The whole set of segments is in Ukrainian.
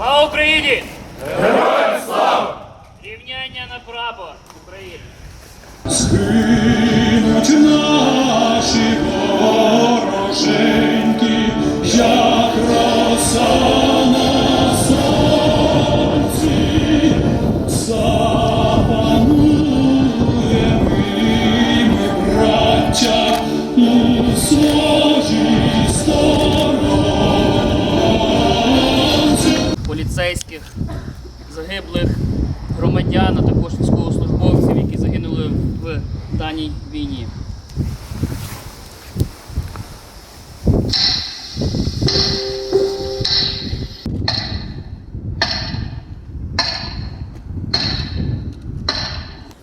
Слава Україні! Героям слава! Рівняння на прапор України! Згинуть наші вороженьки, поліцейських, загиблих громадян, а також військовослужбовців, які загинули в даній війні.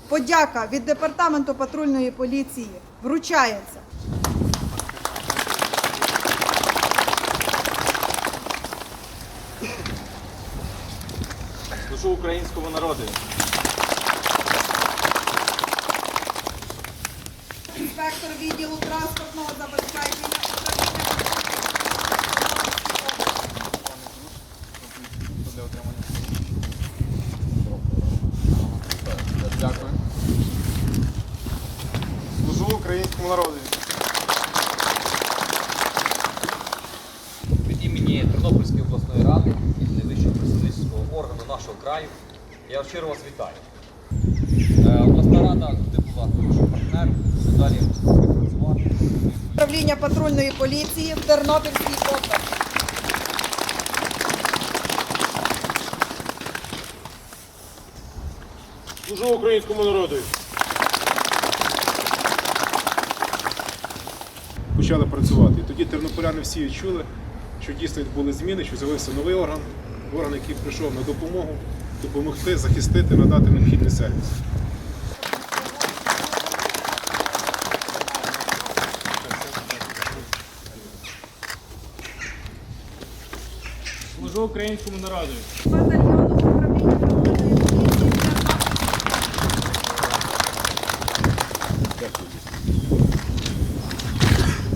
Подяка від департаменту патрульної поліції вручається. Служу українському народу. Інспектор відділу транспортного забезпечення. Дякую. Служу українському народу. від імені Тернопільської обласної ради, органу нашого краю. Я щиро вас вітаю. Е, Обласна рада завжди була хорошим партнером, ми далі працювати. Управління патрульної поліції в Тернопільській області. Служу українському народу. почали працювати. І тоді тернополяни всі відчули, що дійсно відбули зміни, що з'явився новий орган, орган, який прийшов на допомогу, допомогти, захистити, надати необхідний сервіс. Служу українському народу.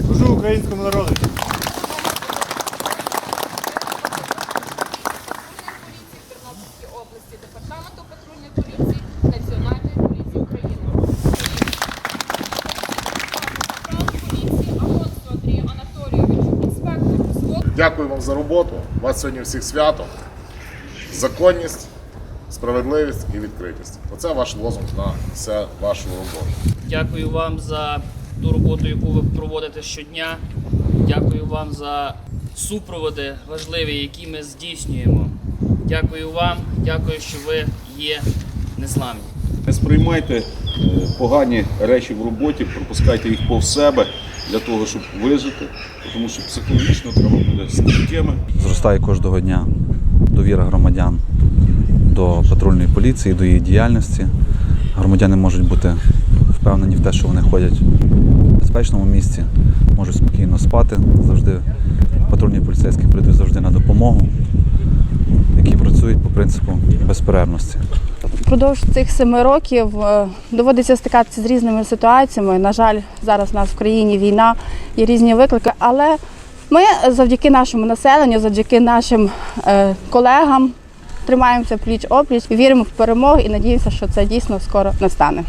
Служу українському народу. Тернопільській області Патрульної поліції Національної поліції України. поліції Алонсу Андрію Анатолійовичу, інспектор Дякую вам за роботу. У вас сьогодні всіх свято. Законність, справедливість і відкритість. Оце ваш лозунг на все вашу роботу. Дякую вам за ту роботу, яку ви проводите щодня. Дякую вам за супроводи важливі, які ми здійснюємо. Дякую вам, дякую, що ви є незламні. Не сприймайте е, погані речі в роботі, пропускайте їх повз себе для того, щоб вижити, тому що психологічно треба буде стійкими. Зростає кожного дня довіра громадян до патрульної поліції, до її діяльності. Громадяни можуть бути впевнені в те, що вони ходять в безпечному місці, можуть спокійно спати. Завжди патрульні поліцейські прийдуть завжди на допомогу, які працюють по принципу безперервності. Впродовж цих семи років е, доводиться стикатися з різними ситуаціями. На жаль, зараз у нас в країні війна, є різні виклики. Але ми завдяки нашому населенню, завдяки нашим е, колегам тримаємося пліч опліч, віримо в перемогу і надіємося, що це дійсно скоро настане.